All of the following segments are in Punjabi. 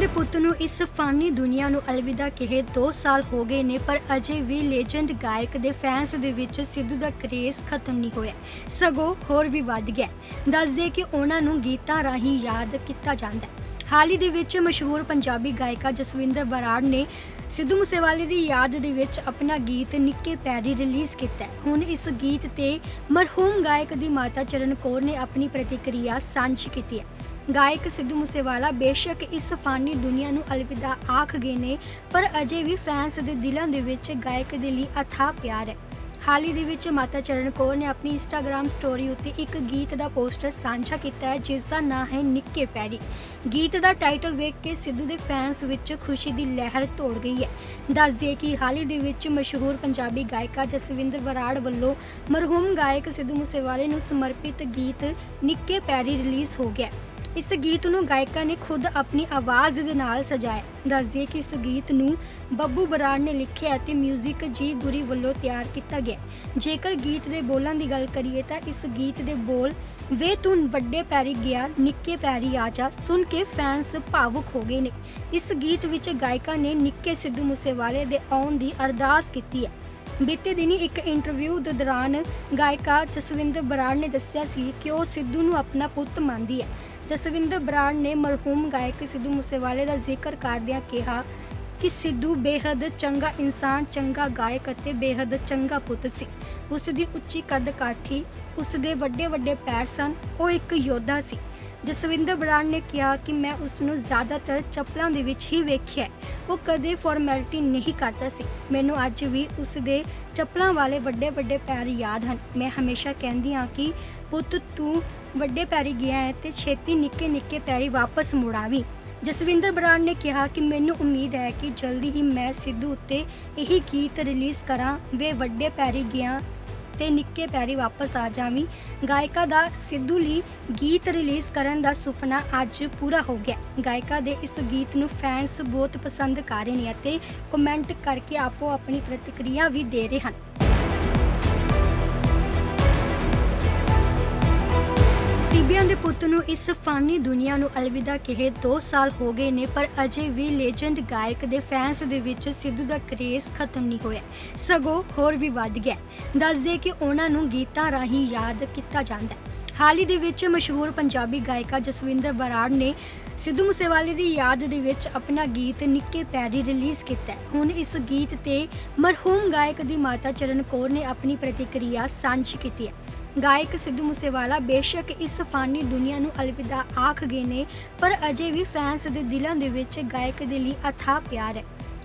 ਦੇ ਪੁੱਤ ਨੂੰ ਇਸ ਫਾਨੀ ਦੁਨੀਆ ਨੂੰ ਅਲਵਿਦਾ ਕਹੇ 2 ਸਾਲ ਹੋ ਗਏ ਨੇ, ਪਰ ਅਜੇ ਵੀ ਲੈਜੈਂਡ ਗਾਇਕ ਦੇ ਫੈਨਸ ਦੇ ਵਿੱਚ ਸਿੱਧੂ ਦਾ ਕਰੇਜ਼ ਖਤਮ ਨਹੀਂ ਹੋਇਆ। ਸਗੋਂ ਹੋਰ ਵੀ ਵੱਧ ਗਿਆ। ਦੱਸਦੇ ਕਿ ਉਹਨਾਂ ਨੂੰ ਗੀਤਾਂ ਰਾਹੀਂ ਯਾਦ ਕੀਤਾ ਜਾਂਦਾ ਹੈ। ਹਾਲ ਹੀ ਦੇ ਵਿੱਚ ਮਸ਼ਹੂਰ ਪੰਜਾਬੀ ਗਾਇਕਾ ਜਸਵਿੰਦਰ ਬਰਾੜ ਨੇ ਸਿੱਧੂ ਮੂਸੇਵਾਲੇ ਦੀ ਯਾਦ ਦੇ ਵਿੱਚ ਆਪਣਾ ਗੀਤ ਨਿੱਕੇ ਪੈਰੀ ਰਿਲੀਜ਼ ਕੀਤਾ ਹੈ। ਹੁਣ ਇਸ ਗੀਤ ਤੇ ਮਰਹੂਮ ਗਾਇਕ ਦੀ ਮਾਤਾ ਚਰਨ ਕੌਰ ਨੇ ਆਪਣੀ ਪ੍ਰਤੀਕਿਰਿਆ ਸਾਂਝੀ ਕੀਤੀ ਹੈ। ਗਾਇਕ ਸਿੱਧੂ ਮੂਸੇਵਾਲਾ ਬੇਸ਼ੱਕ ਇਸ ਫਾਨੀ ਦੁਨੀਆ ਨੂੰ ਅਲਵਿਦਾ ਆਖ ਗਏ ਨੇ, ਪਰ ਅਜੇ ਵੀ ਫੈਨਸ ਦੇ ਦਿਲਾਂ ਦੇ ਵਿੱਚ ਗਾਇਕ ਦੇ ਲਈ ਅਥਾਹ ਪਿਆਰ ਹੈ। ਹਾਲ ਹੀ ਦੇ ਵਿੱਚ ਮਾਤਾ ਚਰਨ ਕੌਰ ਨੇ ਆਪਣੀ ਇੰਸਟਾਗ੍ਰam ਸਟੋਰੀ ਉੱਤੇ ਇੱਕ ਗੀਤ ਦਾ ਪੋਸਟਰ ਸਾਂਝਾ ਕੀਤਾ ਹੈ, ਜਿਸ ਦਾ ਨਾਂ ਹੈ ਨਿੱਕੇ ਪੈਰੀ। ਗੀਤ ਦਾ ਟਾਈਟਲ ਵੇਖ ਕੇ ਸਿੱਧੂ ਦੇ ਫੈਨਸ ਵਿੱਚ ਖੁਸ਼ੀ ਦੀ ਲਹਿਰ ਤੋੜ ਗਈ ਹੈ। ਦੱਸ ਦਈਏ ਕਿ ਹਾਲ ਹੀ ਦੇ ਵਿੱਚ ਮਸ਼ਹੂਰ ਪੰਜਾਬੀ ਗਾਇਕਾ ਜਸਵਿੰਦਰ ਬਰਾੜ ਵੱਲੋਂ ਮਰਹੂਮ ਗਾਇਕ ਸਿੱਧੂ ਮੂਸੇਵਾਲੇ ਨੂੰ ਸਮਰਪਿਤ ਗੀਤ ਨਿੱਕੇ ਪੈਰੀ ਰਿਲੀਜ਼ ਹੋ ਗਿਆ ਇਸ ਗੀਤ ਨੂੰ ਗਾਇਕਾ ਨੇ ਖੁਦ ਆਪਣੀ ਆਵਾਜ਼ ਦੇ ਨਾਲ ਸਜਾਇਆ। ਦੱਸ ਕਿ ਇਸ ਗੀਤ ਨੂੰ ਬੱਬੂ ਬਰਾੜ ਨੇ ਲਿਖਿਆ ਅਤੇ 뮤직 ਜੀ ਗੁਰੀ ਵੱਲੋਂ ਤਿਆਰ ਕੀਤਾ ਗਿਆ। ਜੇਕਰ ਗੀਤ ਦੇ ਬੋਲਾਂ ਦੀ ਗੱਲ ਕਰੀਏ ਤਾਂ ਇਸ ਗੀਤ ਦੇ ਬੋਲ, ਵੇ ਤੂੰ ਵੱਡੇ ਪੈਰੀ ਗਿਆ, ਨਿੱਕੇ ਪੈਰੀ ਆ ਜਾ, ਸੁਣ ਕੇ ਫੈਨਸ ਭਾਵੁਕ ਹੋ ਗਏ ਨੇ। ਇਸ ਗੀਤ ਵਿੱਚ ਗਾਇਕਾ ਨੇ ਨਿੱਕੇ ਸਿੱਧੂ ਮੂਸੇਵਾਲੇ ਦੇ ਆਉਣ ਦੀ ਅਰਦਾਸ ਕੀਤੀ ਹੈ। ਬੀਤੇ ਦਿਨੀ ਇੱਕ ਇੰਟਰਵਿਊ ਦੇ ਦੌਰਾਨ ਗਾਇਕਾ ਜਸਵਿੰਦਰ ਬਰਾੜ ਨੇ ਦੱਸਿਆ ਸੀ ਕਿ ਉਹ ਸਿੱਧੂ ਨੂੰ ਆਪਣਾ ਪੁੱਤ ਮੰਨਦੀ ਹੈ। ਜਸਵਿੰਦਰ ਬਰਾੜ ਨੇ ਮਰਹੂਮ ਗਾਇਕ ਸਿੱਧੂ ਮੂਸੇਵਾਲੇ ਦਾ ਜ਼ਿਕਰ ਕਰਦਿਆਂ ਕਿਹਾ ਕਿ ਸਿੱਧੂ ਬੇਹੱਦ ਚੰਗਾ ਇਨਸਾਨ, ਚੰਗਾ ਗਾਇਕ ਅਤੇ ਬੇਹੱਦ ਚੰਗਾ ਪੁੱਤ ਸੀ। ਉਸ ਦੀ ਉੱਚੀ ਕੱਦ ਕਾਠੀ ਉਸ ਦੇ ਵੱਡੇ ਵੱਡੇ ਪੈਰ ਸਨ, ਉਹ ਇੱਕ ਯੋਧਾ ਸੀ। ਜਸਵਿੰਦਰ ਬਰਾੜ ਨੇ ਕਿਹਾ ਕਿ ਮੈਂ ਉਸ ਨੂੰ ਜ਼ਿਆਦਾਤਰ ਚੱਪਲਾਂ ਦੇ ਵਿੱਚ ਹੀ ਵੇਖਿਆ ਉਹ ਕਦੇ ਫਾਰਮੈਲਿਟੀ ਨਹੀਂ ਕਰਦਾ ਸੀ। ਮੈਨੂੰ ਅੱਜ ਵੀ ਉਸ ਦੇ ਚੱਪਲਾਂ ਵਾਲੇ ਵੱਡੇ ਵੱਡੇ ਪੈਰ ਯਾਦ ਹਨ। ਮੈਂ ਹਮੇਸ਼ਾ ਕਹਿੰਦੀ ਹਾਂ ਕਿ ਪੁੱਤ, ਤੂੰ ਵੱਡੇ ਪੈਰੀ ਗਿਆ ਹੈ ਤੇ ਛੇਤੀ ਨਿੱਕੇ ਨਿੱਕੇ ਪੈਰੀ ਵਾਪਸ ਮੁੜਾਵੀਂ ਜਸਵਿੰਦਰ ਬਰਾੜ ਨੇ ਕਿਹਾ ਕਿ ਮੈਨੂੰ ਉਮੀਦ ਹੈ ਕਿ ਜਲਦੀ ਹੀ ਮੈਂ ਸਿੱਧੂ ਉੱਤੇ ਇਹੀ ਗੀਤ ਰਿਲੀਜ਼ ਕਰਾਂ। ਵੇ ਵੱਡੇ ਪੈਰੀ ਗਿਆ ਅਤੇ ਨਿੱਕੇ ਪੈਰੀ ਵਾਪਸ ਆ ਜਾਵੀਂ। ਗਾਇਕਾ ਦਾ ਸਿੱਧੂ ਲਈ ਗੀਤ ਰਿਲੀਜ਼ ਕਰਨ ਦਾ ਸੁਪਨਾ ਅੱਜ ਪੂਰਾ ਹੋ ਗਿਆ। ਗਾਇਕਾ ਦੇ ਇਸ ਗੀਤ ਨੂੰ ਫੈਨਸ ਬਹੁਤ ਪਸੰਦ ਕਰ ਰਹੇ ਨੇ ਅਤੇ ਕਮੈਂਟ ਕਰਕੇ ਆਪੋ ਆਪਣੀ ਪ੍ਰਤੀਕਿਰਿਆ ਵੀ ਦੇ ਰਹੇ ਹਨ। ਟਿੱਬਿਆਂ ਦੇ ਪੁੱਤ ਨੂੰ ਇਸ ਫਾਨੀ ਦੁਨੀਆ ਨੂੰ ਅਲਵਿਦਾ ਕਹੇ 2 ਸਾਲ ਹੋ ਗਏ ਨੇ, ਪਰ ਅਜੇ ਵੀ ਲੈਜੈਂਡ ਗਾਇਕ ਦੇ ਫੈਨਸ ਦੇ ਵਿੱਚ ਸਿੱਧੂ ਦਾ ਕਰੇਜ਼ ਖਤਮ ਨਹੀਂ ਹੋਇਆ। ਸਗੋਂ ਹੋਰ ਵੀ ਵੱਧ ਗਿਆ। ਦੱਸਦੇ ਕਿ ਉਹਨਾਂ ਨੂੰ ਗੀਤਾਂ ਰਾਹੀਂ ਯਾਦ ਕੀਤਾ ਜਾਂਦਾ ਹੈ। ਹਾਲ ਹੀ ਦੇ ਵਿੱਚ ਮਸ਼ਹੂਰ ਪੰਜਾਬੀ ਗਾਇਕਾ ਜਸਵਿੰਦਰ ਬਰਾੜ ਨੇ ਸਿੱਧੂ ਮੂਸੇਵਾਲੇ ਦੀ ਯਾਦ ਦੇ ਵਿੱਚ ਆਪਣਾ ਗੀਤ ਨਿੱਕੇ ਪੈਰੀ ਰਿਲੀਜ਼ ਕੀਤਾ ਹੈ। ਹੁਣ ਇਸ ਗੀਤ ਤੇ ਮਰਹੂਮ ਗਾਇਕ ਦੀ ਮਾਤਾ ਚਰਨ ਕੌਰ ਨੇ ਆਪਣੀ ਪ੍ਰਤੀਕਿਰਿਆ ਸਾਂਝੀ ਕੀਤੀ ਹੈ। ਗਾਇਕ ਸਿੱਧੂ ਮੂਸੇਵਾਲਾ ਬੇਸ਼ੱਕ ਇਸ ਫਾਨੀ ਦੁਨੀਆ ਨੂੰ ਅਲਵਿਦਾ ਆਖ ਗਏ ਨੇ, ਪਰ ਅਜੇ ਵੀ ਫੈਨਸ ਦੇ ਦਿਲਾਂ ਦੇ ਵਿੱਚ ਗਾਇਕ ਦੇ ਲਈ ਅਥਾਹ ਪਿਆਰ ਹੈ।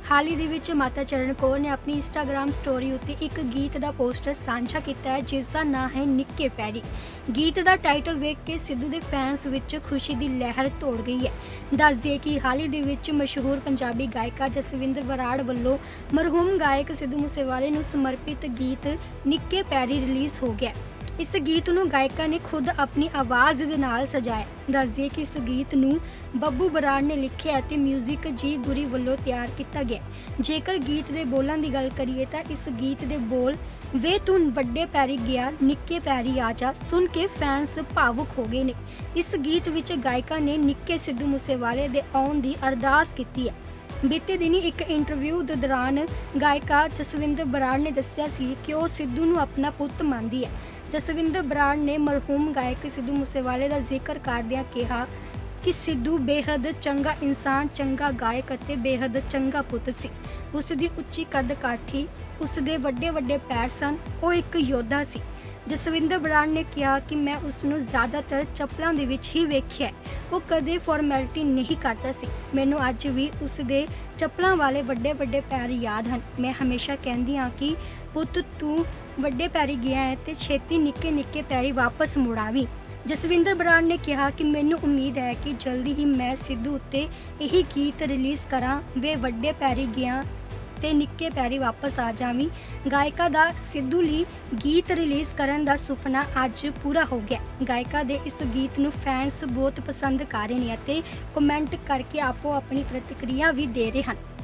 ਹਾਲ ਹੀ ਦੇ ਵਿੱਚ ਮਾਤਾ ਚਰਨ ਕੌਰ ਨੇ ਆਪਣੀ ਇੰਸਟਾਗ੍ਰam ਸਟੋਰੀ ਉੱਤੇ ਇੱਕ ਗੀਤ ਦਾ ਪੋਸਟਰ ਸਾਂਝਾ ਕੀਤਾ ਹੈ, ਜਿਸ ਦਾ ਨਾਂ ਹੈ ਨਿੱਕੇ ਪੈਰੀ। ਗੀਤ ਦਾ ਟਾਈਟਲ ਵੇਖ ਕੇ ਸਿੱਧੂ ਦੇ ਫੈਨਸ ਵਿੱਚ ਖੁਸ਼ੀ ਦੀ ਲਹਿਰ ਤੋੜ ਗਈ ਹੈ। ਦੱਸ ਦਈਏ ਕਿ ਹਾਲ ਹੀ ਦੇ ਵਿੱਚ ਮਸ਼ਹੂਰ ਪੰਜਾਬੀ ਗਾਇਕਾ ਜਸਵਿੰਦਰ ਬਰਾੜ ਵੱਲੋਂ ਮਰਹੂਮ ਗਾਇਕ ਸਿੱਧੂ ਮੂਸੇਵਾਲੇ ਨੂੰ ਸਮਰਪਿਤ ਗੀਤ ਨਿੱਕੇ ਪੈਰੀ ਰਿਲੀਜ਼ ਹੋ ਗਿਆ ਇਸ ਗੀਤ ਨੂੰ ਗਾਇਕਾ ਨੇ ਖੁਦ ਆਪਣੀ ਆਵਾਜ਼ ਦੇ ਨਾਲ ਸਜਾਇਆ। ਦੱਸ ਕਿ ਇਸ ਗੀਤ ਨੂੰ ਬੱਬੂ ਬਰਾੜ ਨੇ ਲਿਖਿਆ ਅਤੇ 뮤직 ਜੀ ਗੁਰੀ ਵੱਲੋਂ ਤਿਆਰ ਕੀਤਾ ਗਿਆ। ਜੇਕਰ ਗੀਤ ਦੇ ਬੋਲਾਂ ਦੀ ਗੱਲ ਕਰੀਏ ਤਾਂ ਇਸ ਗੀਤ ਦੇ ਬੋਲ, ਵੇ ਤੂੰ ਵੱਡੇ ਪੈਰੀ ਗਿਆ, ਨਿੱਕੇ ਪੈਰੀ ਆ ਜਾ ਸੁਣ ਕੇ ਫੈਨਸ ਭਾਵੁਕ ਹੋ ਗਏ ਨੇ। ਇਸ ਗੀਤ ਵਿੱਚ ਗਾਇਕਾ ਨੇ ਨਿੱਕੇ ਸਿੱਧੂ ਮੂਸੇਵਾਲੇ ਦੇ ਆਉਣ ਦੀ ਅਰਦਾਸ ਕੀਤੀ ਹੈ। ਬੀਤੇ ਦਿਨੀ ਇੱਕ ਇੰਟਰਵਿਊ ਦੇ ਦੌਰਾਨ ਗਾਇਕਾ ਜਸਵਿੰਦਰ ਬਰਾੜ ਨੇ ਦੱਸਿਆ ਸੀ ਕਿ ਉਹ ਸਿੱਧੂ ਨੂੰ ਆਪਣਾ ਪੁੱਤ ਮੰਨਦੀ ਹੈ। ਜਸਵਿੰਦਰ ਬਰਾੜ ਨੇ ਮਰਹੂਮ ਗਾਇਕ ਸਿੱਧੂ ਮੂਸੇਵਾਲੇ ਦਾ ਜ਼ਿਕਰ ਕਰਦਿਆਂ ਕਿਹਾ ਕਿ ਸਿੱਧੂ ਬੇਹੱਦ ਚੰਗਾ ਇਨਸਾਨ, ਚੰਗਾ ਗਾਇਕ ਅਤੇ ਬੇਹੱਦ ਚੰਗਾ ਪੁੱਤ ਸੀ। ਉਸ ਦੀ ਉੱਚੀ ਕੱਦ ਕਾਠੀ ਉਸ ਦੇ ਵੱਡੇ ਵੱਡੇ ਪੈਰ ਸਨ, ਉਹ ਇੱਕ ਯੋਧਾ ਸੀ। ਜਸਵਿੰਦਰ ਬਰਾੜ ਨੇ ਕਿਹਾ ਕਿ ਮੈਂ ਉਸ ਨੂੰ ਜ਼ਿਆਦਾਤਰ ਚੱਪਲਾਂ ਦੇ ਵਿੱਚ ਹੀ ਵੇਖਿਆ ਉਹ ਕਦੇ ਫਾਰਮੈਲਿਟੀ ਨਹੀਂ ਕਰਦਾ ਸੀ। ਮੈਨੂੰ ਅੱਜ ਵੀ ਉਸ ਦੇ ਚੱਪਲਾਂ ਵਾਲੇ ਵੱਡੇ ਵੱਡੇ ਪੈਰ ਯਾਦ ਹਨ। ਮੈਂ ਹਮੇਸ਼ਾ ਕਹਿੰਦੀ ਹਾਂ ਕਿ, ਪੁੱਤ, ਤੂੰ ਵੱਡੇ ਪੈਰੀ ਗਿਆ ਹੈ ਤੇ ਛੇਤੀ ਨਿੱਕੇ ਨਿੱਕੇ ਪੈਰੀ ਵਾਪਸ ਮੁੜਾਵੀਂ। ਜਸਵਿੰਦਰ ਬਰਾੜ ਨੇ ਕਿਹਾ ਕਿ ਮੈਨੂੰ ਉਮੀਦ ਹੈ ਕਿ ਜਲਦੀ ਹੀ ਮੈਂ ਸਿੱਧੂ ਉੱਤੇ ਇਹੀ ਗੀਤ ਰਿਲੀਜ਼ ਕਰਾਂ। ਵੇ ਵੱਡੇ ਪੈਰੀ ਗਿਆ ਤੇ ਨਿੱਕੇ ਪੈਰੀ ਵਾਪਸ ਆ ਜਾਵੀਂ। ਗਾਇਕਾ ਦਾ ਸਿੱਧੂ ਲਈ ਗੀਤ ਰਿਲੀਜ਼ ਕਰਨ ਦਾ ਸੁਪਨਾ ਅੱਜ ਪੂਰਾ ਹੋ ਗਿਆ। ਗਾਇਕਾ ਦੇ ਇਸ ਗੀਤ ਨੂੰ ਫੈਨਸ ਬਹੁਤ ਪਸੰਦ ਕਰ ਰਹੇ ਨੇ ਅਤੇ ਕਮੈਂਟ ਕਰਕੇ ਆਪੋ ਆਪਣੀ ਪ੍ਰਤੀਕਿਰਿਆ ਵੀ ਦੇ ਰਹੇ ਹਨ।